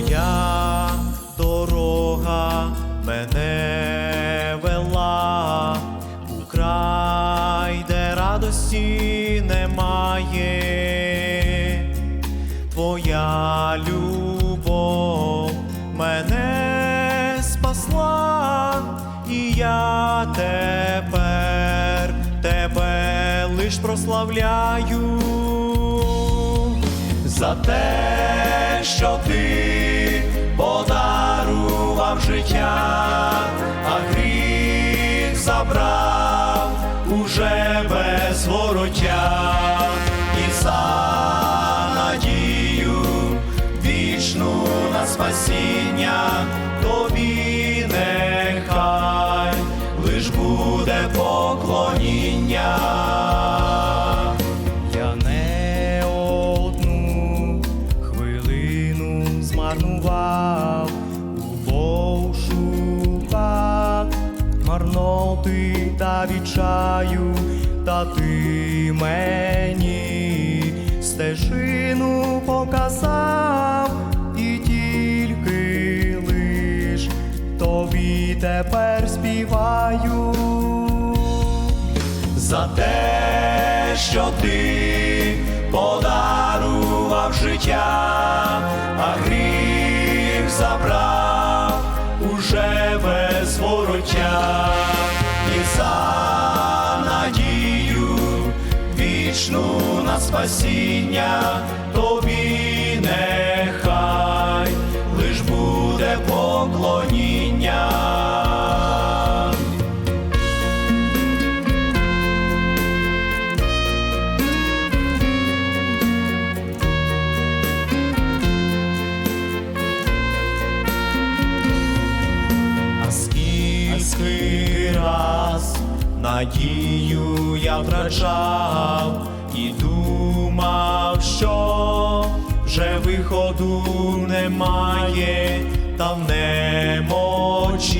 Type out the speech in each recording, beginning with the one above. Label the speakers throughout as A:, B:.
A: Твоя дорога мене вела. У край, де радості немає, Твоя любов мене спасла, і я тепер тебе лиш прославляю. За те, що ти подарував життя, а гріх забрав уже без вороття марноти та відчаю, та ти мені стежину показав, і тільки лиш тобі тепер співаю. За те, що ти вічну на спасіння тобі нехай надію я втрачав і думав, що вже виходу немає, та в немочі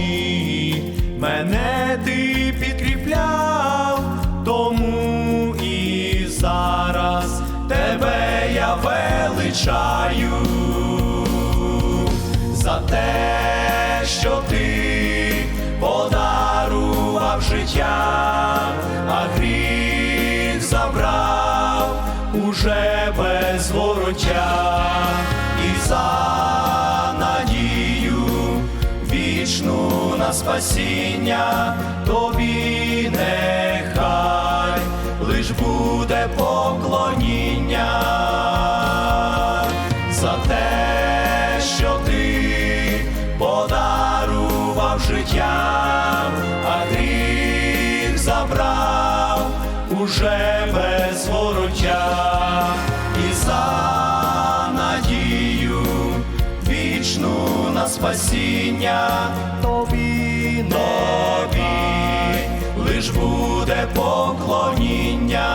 A: мене ти підкріпляв, тому і зараз тебе я величаю за те, що ти життя, а гріх забрав уже без вороття. І за надію вічну на спасіння тобі нехай лиш буде поклоніння за те, що ти подарував життя, забрав уже без вороття і за надію вічну на спасіння тобі, тобі лиш буде поклоніння.